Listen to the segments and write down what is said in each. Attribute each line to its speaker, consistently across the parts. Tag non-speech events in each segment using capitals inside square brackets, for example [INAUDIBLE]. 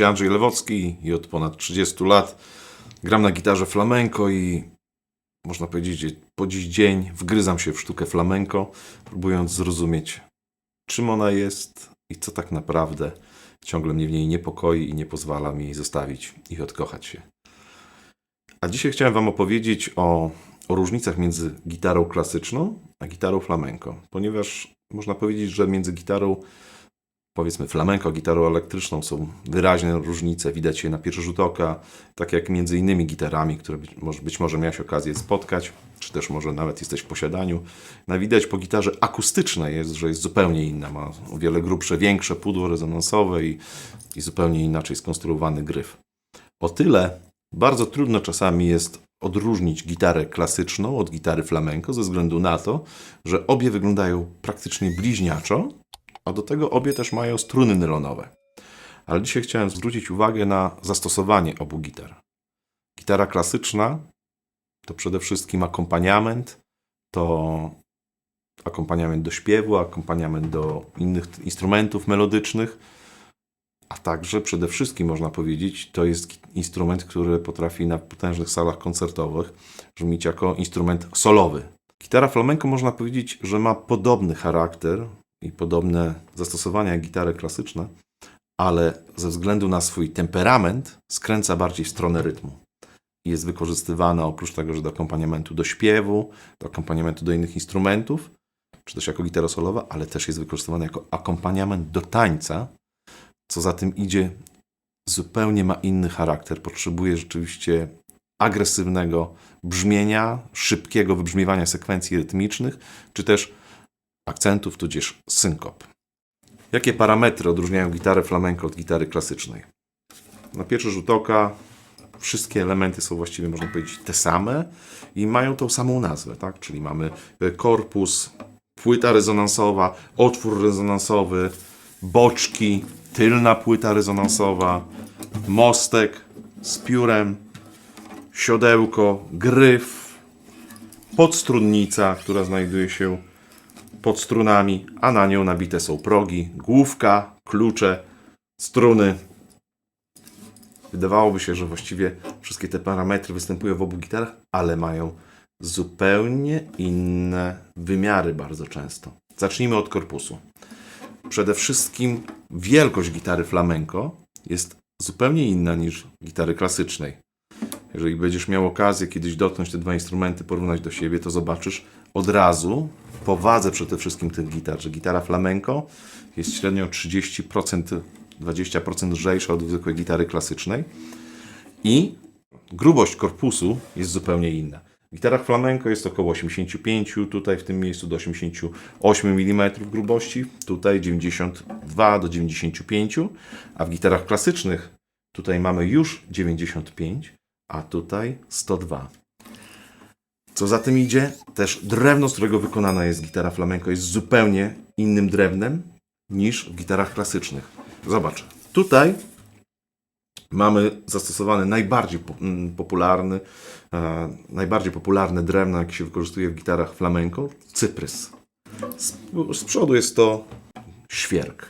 Speaker 1: Się Andrzej Lewocki i od ponad 30 lat gram na gitarze flamenco i można powiedzieć, że po dziś dzień wgryzam się w sztukę flamenco, próbując zrozumieć, czym ona jest i co tak naprawdę ciągle mnie w niej niepokoi i nie pozwala mi jej zostawić i odkochać się. A dzisiaj chciałem Wam opowiedzieć o, o różnicach między gitarą klasyczną a gitarą flamenco, ponieważ można powiedzieć, że między gitarą powiedzmy flamenco, gitarą elektryczną są wyraźne różnice, widać je na pierwszy rzut oka, tak jak między innymi gitarami, które być może, być może miałeś okazję spotkać, czy też może nawet jesteś w posiadaniu. Na widać po gitarze akustycznej jest, że jest zupełnie inna, ma o wiele grubsze, większe pudło rezonansowe i, i zupełnie inaczej skonstruowany gryf. O tyle bardzo trudno czasami jest odróżnić gitarę klasyczną od gitary flamenco ze względu na to, że obie wyglądają praktycznie bliźniaczo, a do tego obie też mają struny nylonowe. Ale dzisiaj chciałem zwrócić uwagę na zastosowanie obu gitar. Gitara klasyczna to przede wszystkim akompaniament, to akompaniament do śpiewu, akompaniament do innych instrumentów melodycznych, a także przede wszystkim można powiedzieć, to jest instrument, który potrafi na potężnych salach koncertowych brzmieć jako instrument solowy. Gitara flamenco można powiedzieć, że ma podobny charakter i podobne zastosowania jak gitary klasyczne, ale ze względu na swój temperament skręca bardziej w stronę rytmu. Jest wykorzystywana oprócz tego, że do akompaniamentu do śpiewu, do akompaniamentu do innych instrumentów, czy też jako gitara solowa, ale też jest wykorzystywana jako akompaniament do tańca, co za tym idzie, zupełnie ma inny charakter. Potrzebuje rzeczywiście agresywnego brzmienia, szybkiego wybrzmiewania sekwencji rytmicznych, czy też akcentów, tudzież synkop. Jakie parametry odróżniają gitarę flamenco od gitary klasycznej? Na pierwszy rzut oka wszystkie elementy są właściwie, można powiedzieć, te same i mają tą samą nazwę, tak? Czyli mamy korpus, płyta rezonansowa, otwór rezonansowy, boczki, tylna płyta rezonansowa, mostek z piórem, siodełko, gryf, podstrunnica, która znajduje się pod strunami, a na nią nabite są progi, główka, klucze, struny. Wydawałoby się, że właściwie wszystkie te parametry występują w obu gitarach, ale mają zupełnie inne wymiary bardzo często. Zacznijmy od korpusu. Przede wszystkim wielkość gitary flamenco jest zupełnie inna niż gitary klasycznej. Jeżeli będziesz miał okazję kiedyś dotknąć te dwa instrumenty, porównać do siebie, to zobaczysz od razu po wadze przede wszystkim tych gitar, że gitara flamenco jest średnio 30%, 20% lżejsza od zwykłej gitary klasycznej i grubość korpusu jest zupełnie inna. W gitarach flamenco jest około 85, tutaj w tym miejscu do 88 mm grubości, tutaj 92 do 95, a w gitarach klasycznych tutaj mamy już 95, a tutaj 102. Co za tym idzie, też drewno, z którego wykonana jest gitara flamenco, jest zupełnie innym drewnem niż w gitarach klasycznych. Zobacz, tutaj mamy zastosowany najbardziej mm, popularny, e, najbardziej popularne drewno, jakie się wykorzystuje w gitarach flamenco, cyprys. Z, z przodu jest to świerk.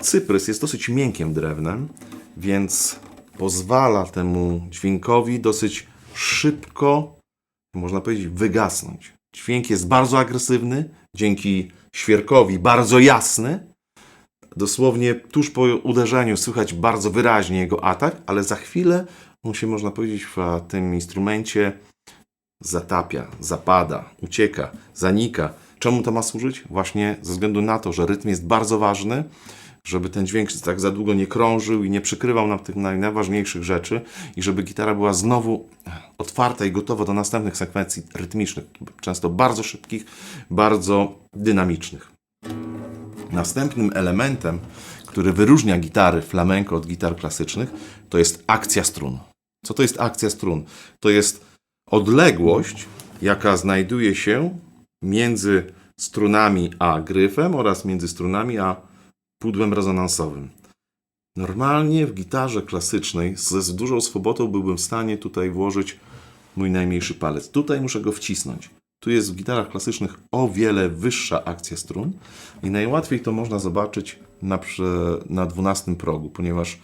Speaker 1: Cyprys jest dosyć miękkim drewnem, więc pozwala temu dźwiękowi dosyć szybko, można powiedzieć, wygasnąć. Dźwięk jest bardzo agresywny, dzięki świerkowi bardzo jasny. Dosłownie tuż po uderzeniu słychać bardzo wyraźnie jego atak, ale za chwilę on się, można powiedzieć, w tym instrumencie zatapia, zapada, ucieka, zanika. Czemu to ma służyć? Właśnie ze względu na to, że rytm jest bardzo ważny, żeby ten dźwięk tak za długo nie krążył i nie przykrywał nam tych naj- najważniejszych rzeczy i żeby gitara była znowu otwarta i gotowa do następnych sekwencji rytmicznych, często bardzo szybkich, bardzo dynamicznych. Następnym elementem, który wyróżnia gitary flamenco od gitar klasycznych, to jest akcja strun. Co to jest akcja strun? To jest odległość, jaka znajduje się między strunami a gryfem oraz między strunami a pudłem rezonansowym. Normalnie w gitarze klasycznej ze dużą swobodą byłbym w stanie tutaj włożyć mój najmniejszy palec. Tutaj muszę go wcisnąć. Tu jest w gitarach klasycznych o wiele wyższa akcja strun i najłatwiej to można zobaczyć na, na 12 progu, ponieważ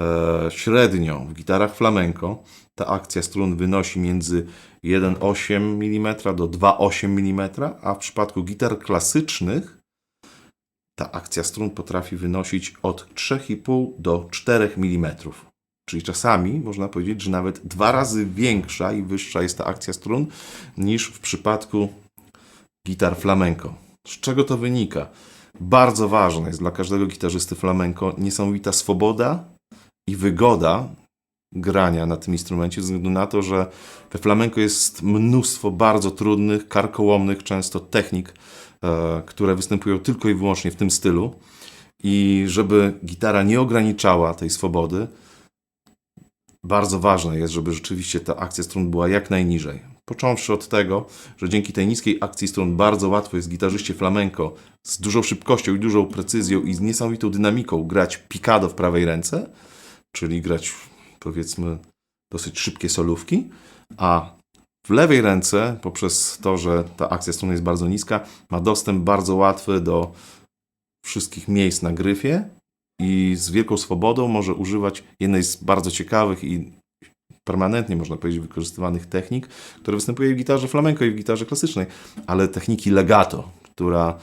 Speaker 1: e, średnio w gitarach flamenco ta akcja strun wynosi między 1,8 mm do 2,8 mm, a w przypadku gitar klasycznych ta akcja strun potrafi wynosić od 3,5 do 4 mm. Czyli czasami można powiedzieć, że nawet dwa razy większa i wyższa jest ta akcja strun niż w przypadku gitar flamenco. Z czego to wynika? Bardzo ważne jest dla każdego gitarzysty flamenco niesamowita swoboda i wygoda grania na tym instrumencie, ze względu na to, że we flamenco jest mnóstwo bardzo trudnych, karkołomnych często technik, e, które występują tylko i wyłącznie w tym stylu. I żeby gitara nie ograniczała tej swobody, bardzo ważne jest, żeby rzeczywiście ta akcja strun była jak najniżej. Począwszy od tego, że dzięki tej niskiej akcji strun bardzo łatwo jest gitarzyście flamenco z dużą szybkością i dużą precyzją i z niesamowitą dynamiką grać picado w prawej ręce, czyli grać powiedzmy dosyć szybkie solówki, a w lewej ręce, poprzez to, że ta akcja strun jest bardzo niska, ma dostęp bardzo łatwy do wszystkich miejsc na gryfie i z wielką swobodą może używać jednej z bardzo ciekawych i permanentnie, można powiedzieć, wykorzystywanych technik, które występuje w gitarze flamenco i w gitarze klasycznej, ale techniki legato, która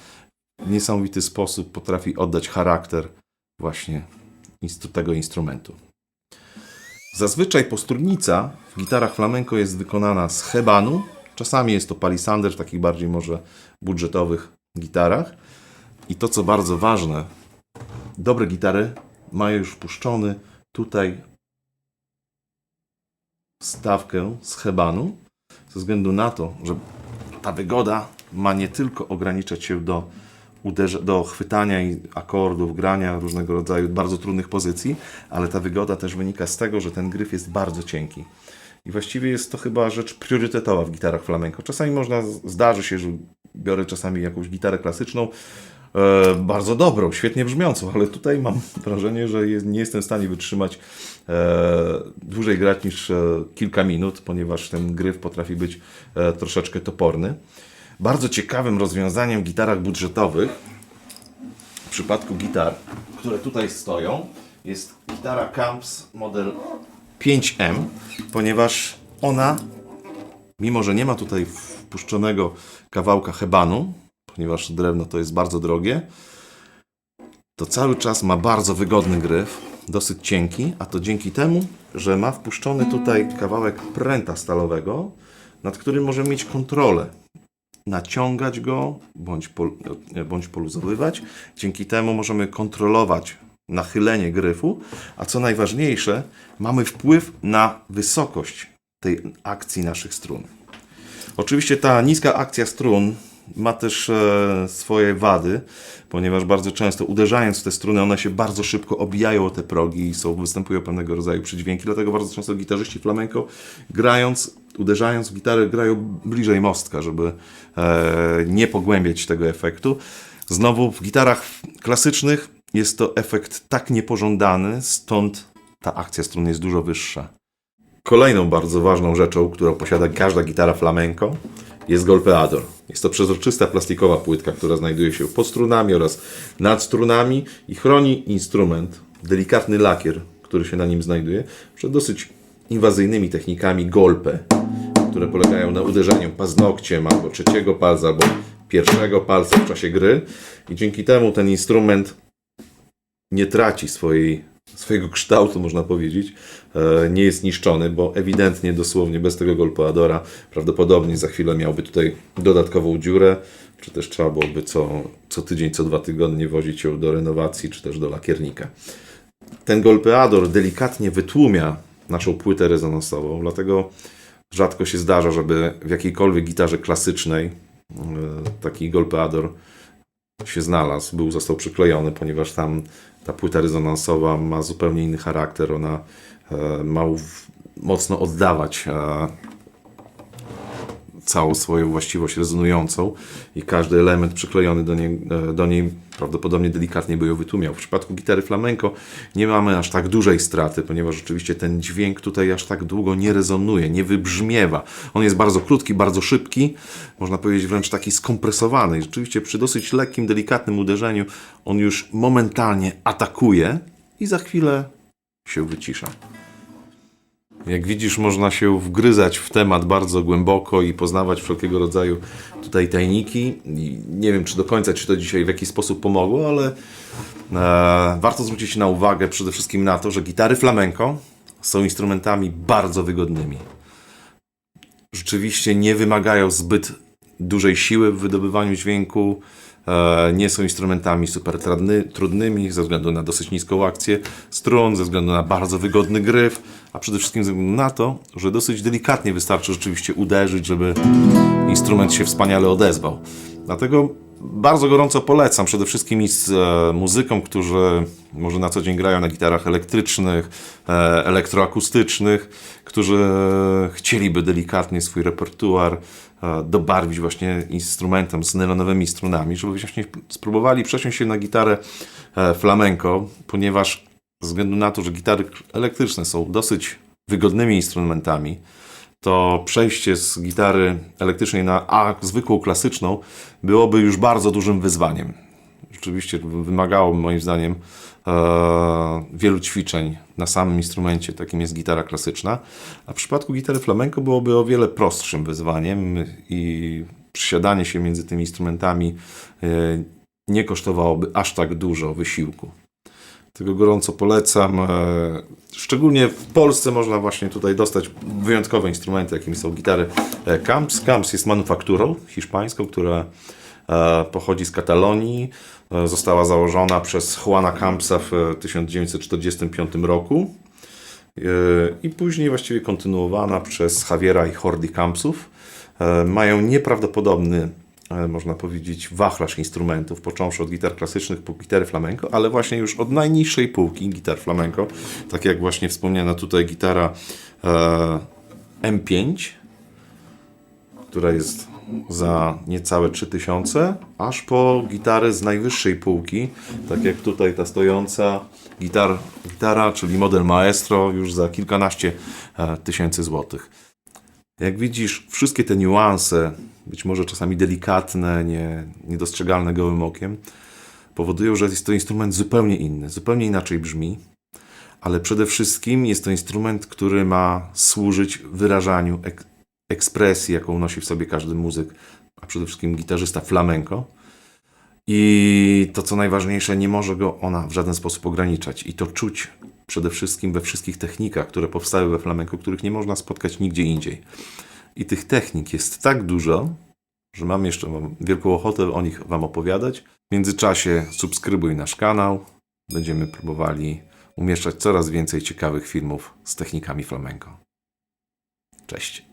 Speaker 1: w niesamowity sposób potrafi oddać charakter właśnie tego instrumentu. Zazwyczaj postrunnica w gitarach flamenco jest wykonana z hebanu, czasami jest to palisander w takich bardziej może budżetowych gitarach. I to, co bardzo ważne, dobre gitary mają już wpuszczony tutaj stawkę z hebanu, ze względu na to, że ta wygoda ma nie tylko ograniczać się do, do chwytania i akordów, grania różnego rodzaju bardzo trudnych pozycji, ale ta wygoda też wynika z tego, że ten gryf jest bardzo cienki. I właściwie jest to chyba rzecz priorytetowa w gitarach flamenco. Czasami można, zdarzy się, że biorę czasami jakąś gitarę klasyczną, e, bardzo dobrą, świetnie brzmiącą, ale tutaj mam [LAUGHS] wrażenie, że jest, nie jestem w stanie wytrzymać e, dłużej grać niż e, kilka minut, ponieważ ten gryf potrafi być e, troszeczkę toporny. Bardzo ciekawym rozwiązaniem w gitarach budżetowych, w przypadku gitar, które tutaj stoją, jest gitara Camps model 5M, ponieważ ona, mimo że nie ma tutaj wpuszczonego kawałka hebanu, ponieważ drewno to jest bardzo drogie, to cały czas ma bardzo wygodny gryf, dosyć cienki, a to dzięki temu, że ma wpuszczony tutaj kawałek pręta stalowego, nad którym możemy mieć kontrolę. Naciągać go bądź, pol, nie, bądź poluzowywać. Dzięki temu możemy kontrolować nachylenie gryfu, a co najważniejsze, mamy wpływ na wysokość tej akcji naszych strun. Oczywiście ta niska akcja strun ma też e, swoje wady, ponieważ bardzo często uderzając w te struny, one się bardzo szybko obijają o te progi i są, występują pewnego rodzaju przydźwięki, dlatego bardzo często gitarzyści flamenco grając, uderzając w gitarę, grają bliżej mostka, żeby e, nie pogłębiać tego efektu. Znowu w gitarach klasycznych jest to efekt tak niepożądany, stąd ta akcja strun jest dużo wyższa. Kolejną bardzo ważną rzeczą, którą posiada każda gitara flamenco, jest golpeador. Jest to przezroczysta plastikowa płytka, która znajduje się pod strunami oraz nad strunami i chroni instrument, delikatny lakier, który się na nim znajduje, przed dosyć inwazyjnymi technikami golpe, które polegają na uderzeniu paznokciem albo trzeciego palca, albo pierwszego palca w czasie gry i dzięki temu ten instrument nie traci swojej, swojego kształtu, można powiedzieć, e, nie jest niszczony, bo ewidentnie, dosłownie bez tego golpeadora prawdopodobnie za chwilę miałby tutaj dodatkową dziurę, czy też trzeba byłoby co, co tydzień, co dwa tygodnie wozić ją do renowacji, czy też do lakiernika. Ten golpeador delikatnie wytłumia naszą płytę rezonansową, dlatego rzadko się zdarza, żeby w jakiejkolwiek gitarze klasycznej e, taki golpeador się znalazł, był, został przyklejony, ponieważ tam ta płyta rezonansowa ma zupełnie inny charakter. Ona e, ma mocno oddawać e, całą swoją właściwość rezonującą i każdy element przyklejony do niej, e, do niej prawdopodobnie delikatnie by ją wytłumiał. W przypadku gitary flamenco nie mamy aż tak dużej straty, ponieważ rzeczywiście ten dźwięk tutaj aż tak długo nie rezonuje, nie wybrzmiewa. On jest bardzo krótki, bardzo szybki, można powiedzieć wręcz taki skompresowany. I rzeczywiście przy dosyć lekkim, delikatnym uderzeniu on już momentalnie atakuje i za chwilę się wycisza. Jak widzisz, można się wgryzać w temat bardzo głęboko i poznawać wszelkiego rodzaju tutaj tajniki. I nie wiem, czy do końca ci to dzisiaj w jakiś sposób pomogło, ale e, warto zwrócić na uwagę przede wszystkim na to, że gitary flamenco są instrumentami bardzo wygodnymi. Rzeczywiście nie wymagają zbyt dużej siły w wydobywaniu dźwięku. E, nie są instrumentami super trudny, trudnymi ze względu na dosyć niską akcję strun, ze względu na bardzo wygodny gryf, a przede wszystkim ze względu na to, że dosyć delikatnie wystarczy rzeczywiście uderzyć, żeby instrument się wspaniale odezwał. Dlatego bardzo gorąco polecam przede wszystkim z e, muzykom, którzy może na co dzień grają na gitarach elektrycznych, e, elektroakustycznych, którzy chcieliby delikatnie swój repertuar e, dobarwić właśnie instrumentem z nylonowymi strunami, żeby właśnie spróbowali przesiąść się na gitarę flamenco, ponieważ ze względu na to, że gitary elektryczne są dosyć wygodnymi instrumentami, to przejście z gitary elektrycznej na a zwykłą klasyczną byłoby już bardzo dużym wyzwaniem. Rzeczywiście wymagało moim zdaniem e, wielu ćwiczeń na samym instrumencie, takim jest gitara klasyczna, a w przypadku gitary flamenco byłoby o wiele prostszym wyzwaniem i przysiadanie się między tymi instrumentami e, nie kosztowałoby aż tak dużo wysiłku. Tego gorąco polecam. E, Szczególnie w Polsce można właśnie tutaj dostać wyjątkowe instrumenty, jakimi są gitary e, Camps. Camps jest manufakturą hiszpańską, która e, pochodzi z Katalonii. Została założona przez Juana Campsa w e, 1945 roku i później właściwie kontynuowana przez Javiera i Hordy Campsów. Mają nieprawdopodobny, można powiedzieć, wachlarz instrumentów, począwszy od gitar klasycznych po gitary flamenco, ale właśnie już od najniższej półki gitar flamenco, tak jak właśnie wspomniana tutaj gitara e, M5, która jest za niecałe 3000, aż po gitary z najwyższej półki, tak jak tutaj ta stojąca gitar, gitara, czyli model Maestro, już za kilkanaście e, tysięcy złotych. Jak widzisz, wszystkie te niuanse, być może czasami delikatne, nie, niedostrzegalne gołym okiem, powodują, że jest to instrument zupełnie inny, zupełnie inaczej brzmi, ale przede wszystkim jest to instrument, który ma służyć wyrażaniu ek- ekspresji, jaką nosi w sobie każdy muzyk, a przede wszystkim gitarzysta flamenco. I to, co najważniejsze, nie może go ona w żaden sposób ograniczać. I to czuć przede wszystkim we wszystkich technikach, które powstały we flamenco, których nie można spotkać nigdzie indziej. I tych technik jest tak dużo, że mam jeszcze wielką ochotę o nich Wam opowiadać. W międzyczasie subskrybuj nasz kanał. Będziemy próbowali umieszczać coraz więcej ciekawych filmów z technikami flamenco. Cześć.